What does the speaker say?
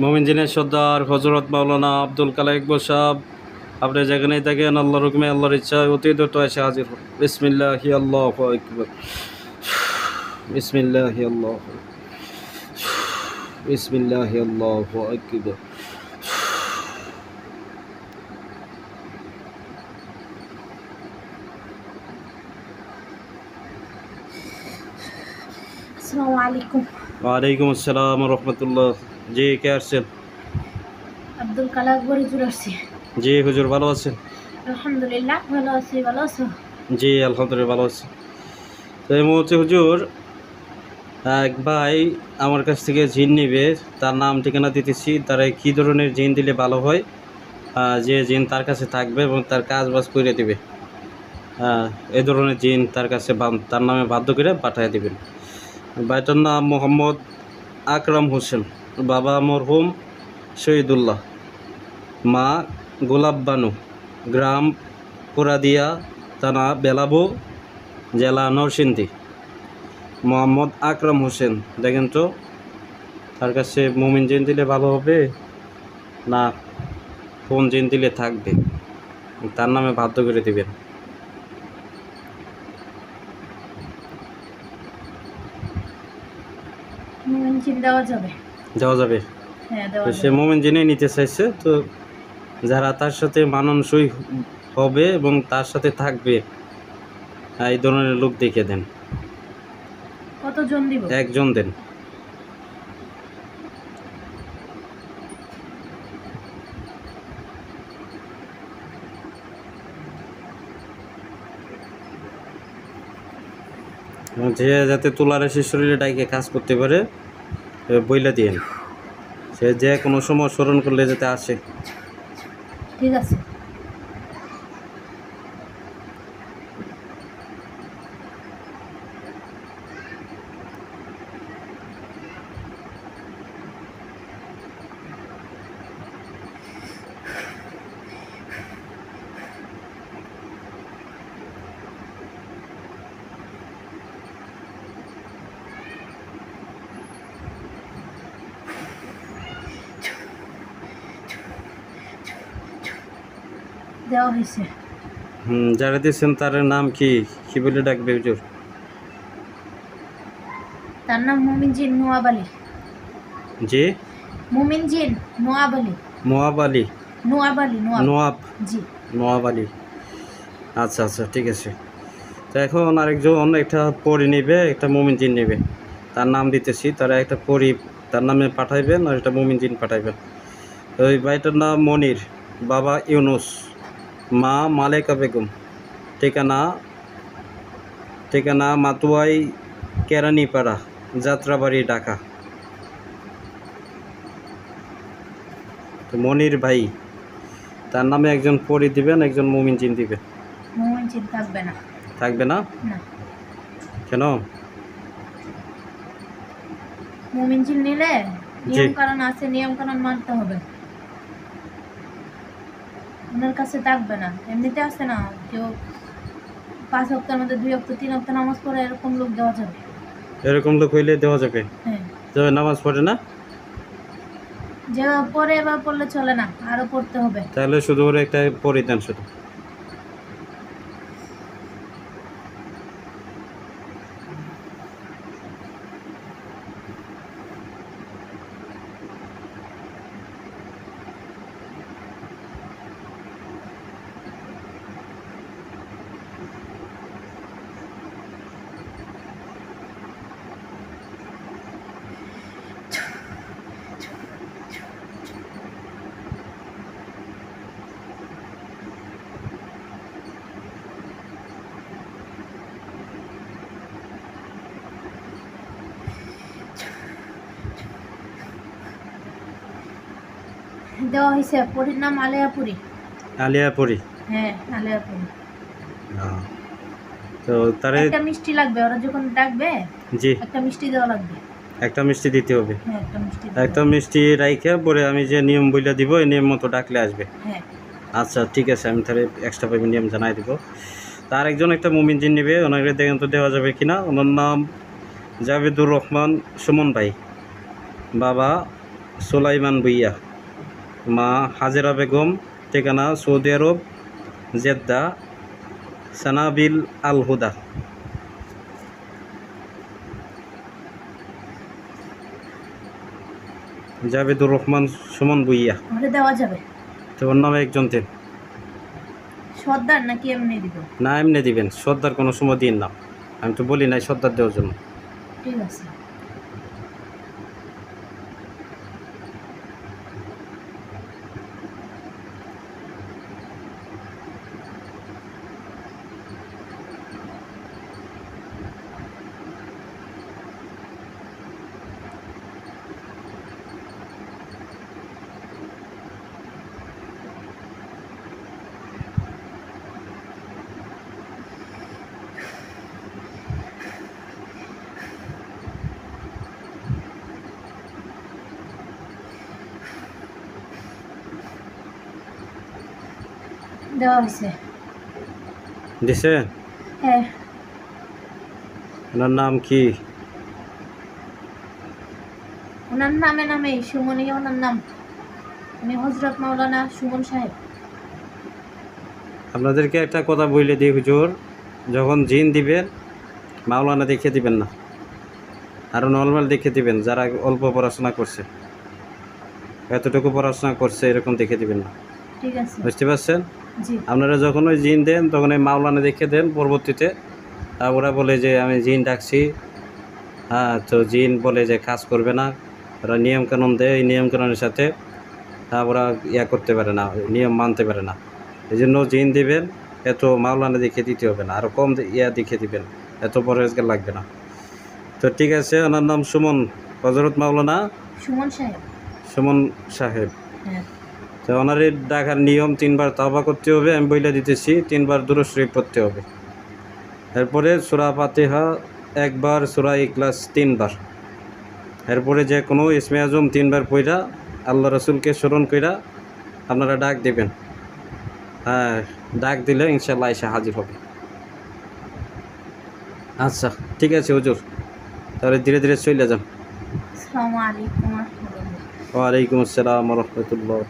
মোমিন জিনের সর্দার হজরত মাওলানা আব্দুল কালা ইকবর সাহ আপনি যেখানেই থাকেন, আল্লাহর হুকুমে, আল্লাহর ইচ্ছা অতি দ্রুত এসে হাজির হন। বিসমিল্লাহি আল্লাহ আকবার। বিসমিল্লাহি আল্লাহ বিসমিল্লাহি আল্লাহ আকবার। আসসালামু আলাইকুম। ওয়ালাইকুম আসসালাম রহমতুল্লাহ। জি কে আসছেন? আব্দুল কালাক বড়ি চলে আসছি। জি হুজুর ভালো আছেন? আলহামদুলিল্লাহ ভালো আছি ভালো আছো? জি আলহামদুলিল্লাহ ভালো আছি। তো এই মুহূর্তে হুজুর এক ভাই আমার কাছ থেকে জিন নিবে তার নাম ঠিকানা দিতেছি তারা কী ধরনের জিন দিলে ভালো হয়? যে জিন তার কাছে থাকবে এবং তার কাজ বাজ করে দিবে। এই ধরনের জিন তার কাছে তার নামে বাধ্য করে পাঠিয়ে দিবেন। ভাইটার নাম মোহাম্মদ আকরাম হোসেন, বাবা মরহুম শহীদুল্লাহ, মা গোলাপ বানু, গ্রাম পুরাদিয়া থানা বেলাবু, জেলা নরসিংদী। মোহাম্মদ আকরাম হোসেন, দেখেন তো, তার কাছে মোমিন জিন দিলে ভালো হবে না কোন জিন দিলে থাকবে? তার নামে বাধ্য করে দিবেন। মেনশন দেওয়া যাবে। দেওয়া যাবে। হ্যাঁ দেওয়া তো সে যাবে মোমেন জেনে নিতে চাইছে তো যারা তার সাথে মানানসই হবে এবং তার সাথে থাকবে এই ধরনের লোক দেখে দেন। কতজন দিব? একজন দেন। যে যাতে তুলার সে শরীরে ডাইকে কাজ করতে পারে বইলা দিয়ে সে যে কোনো সময় স্মরণ করলে যাতে আসে। ঠিক আছে। দেওয়া হয়েছে। হুম যারা দিয়েছেন তার নাম কি? কি বলে ডাকবে হুজুর? তার নাম মুমিন জিন নোয়াব আলী। জি? মুমিন জিন নোয়াব আলী। নোয়াব আলী নোয়াব নোয়াব জি। নোয়াব আলী। আচ্ছা আচ্ছা ঠিক আছে। তো এখন আরেকজন একটা পরি নেবে একটা মোমিন জিন নেবে। তার নাম দিতেছি তারা একটা পরি তার নামে পাঠাইবেন আর একটা মোমিন জিন পাঠাইবেন। ওই ভাইটার নাম মনির বাবা ইউনুস। মা মালেকা বেগম। ঠিকানা ঠিকানা মাতুয়াই কেরানিপাড়া যাত্রাবাড়ি ঢাকা। মনির ভাই তার নামে একজন পরি দিবেন একজন মুমিন জিন দিবেন। মুমিন জিন থাকবে না। থাকবে না? কেন? মুমিন জিন নিলে। নিয়ম কারণ আছে নিয়ম কারণ মানতে হবে। ওনার কাছে থাকবে না। এমনিতে আছে না কেউ পাঁচ হপ্তাহের মধ্যে দুই হপ্তাহ তিন হপ্তাহ নামাজ পড়ে এরকম লোক দেওয়া যাবে। এরকম লোক হইলে দেওয়া যাবে? হ্যাঁ। যে নামাজ পড়ে না? যে পরে এবার পড়লে চলে না আরও পড়তে হবে। তাহলে শুধু ওর একটা পরিধান শুধু? দেওয়া হয়েছে। পুরীর নাম আলিয়াপুরি। আলিয়া পরি হ্যাঁ আলিয়াপুরি। তো তারে একটা মিষ্টি লাগবে ওরা যখন ডাকবে জি। একটা মিষ্টি দেওয়া লাগবে। একটা মিষ্টি দিতে হবে। হ্যাঁ একটা মিষ্টি দিতে একটা মিষ্টি রাইখে পরে আমি যে নিয়ম বইলা দিব এই নিয়ম মতো ডাকলে আসবে। হ্যাঁ। আচ্ছা ঠিক আছে আমি তাহলে এক্সট্রা পাইবেন নিয়ম জানাই দিব। তার একজন একটা মুমিন জিন নেবে ওনাকে দেখেন তো দেওয়া যাবে কিনা। ওনার নাম জাভেদুর রহমান সুমন ভাই। বাবা সোলাইমান ভুইয়া। মা হাজেরা বেগম ঠিকানা Saudi Arabia Jeddah Sanabil Al Huda Jabedur Rahman Sumon Bhuiya দেওয়া যাবে। তো ওর নামে একজন দেন। সর্দার নাকি এমনি দিব? না এমনি দিবেন। সর্দার কোনো সময় দিন না। আমি তো বলি নাই সর্দার দেওয়ার জন্য। ঠিক আছে। দেওয়া হয়েছে। দিছে? হ্যাঁ। ওনার নাম কি? ওনার নামে নামে সুমনই ওনার নাম। উনি হজরত মাওলানা সুমন সাহেব। আপনাদেরকে একটা কথা বলে দিই হুজুর। যখন জিন দিবেন মাওলানা দেখে দিবেন না। আরও নর্মাল দেখে দিবেন যারা অল্প পড়াশোনা করছে। এতটুকু পড়াশোনা করছে এরকম দেখে দিবেন না। ঠিক আছে। বুঝতে পারছেন? আপনারা যখন ওই জিন দেন তখন ওই মাওলানা দেখে দেন পরবর্তীতে। ওরা বলে যে আমি জিন ডাকছি। হ্যাঁ তো জিন বলে যে কাজ করবে না। ওরা নিয়মকানুন দেয় এই নিয়মকানুনের সাথে ওরা ইয়া করতে পারে না নিয়ম মানতে পারে না। এই জন্য জিন দিবেন এত মাওলানা দেখে দিতে হবে না। আরও কম ইয়া দেখে দিবেন এত পরেজগার লাগবে না। তো ঠিক আছে ওনার নাম সুমন হজরত মাওলানা? সুমন সাহেব। সুমন সাহেব। হ্যাঁ। তো ওনার এই ডাকার নিয়ম তিনবার তাওবা করতে হবে আমি বইলে দিতেছি তিনবার দূর শরীফ পড়তে হবে। এরপরে সুরা পাতিহা একবার সুরা ইকলাস তিনবার। এরপরে যে কোনো ইসমে আজম তিনবার পইরা আল্লাহ রসুলকে স্মরণ কইরা আপনারা ডাক দেবেন। হ্যাঁ ডাক দিলে ইনশাল্লাহ এসে হাজির হবে। আচ্ছা ঠিক আছে হুজুর। তাহলে ধীরে ধীরে চলে যান। ওয়ালাইকুম আসসালাম রহমতুল্লাহ।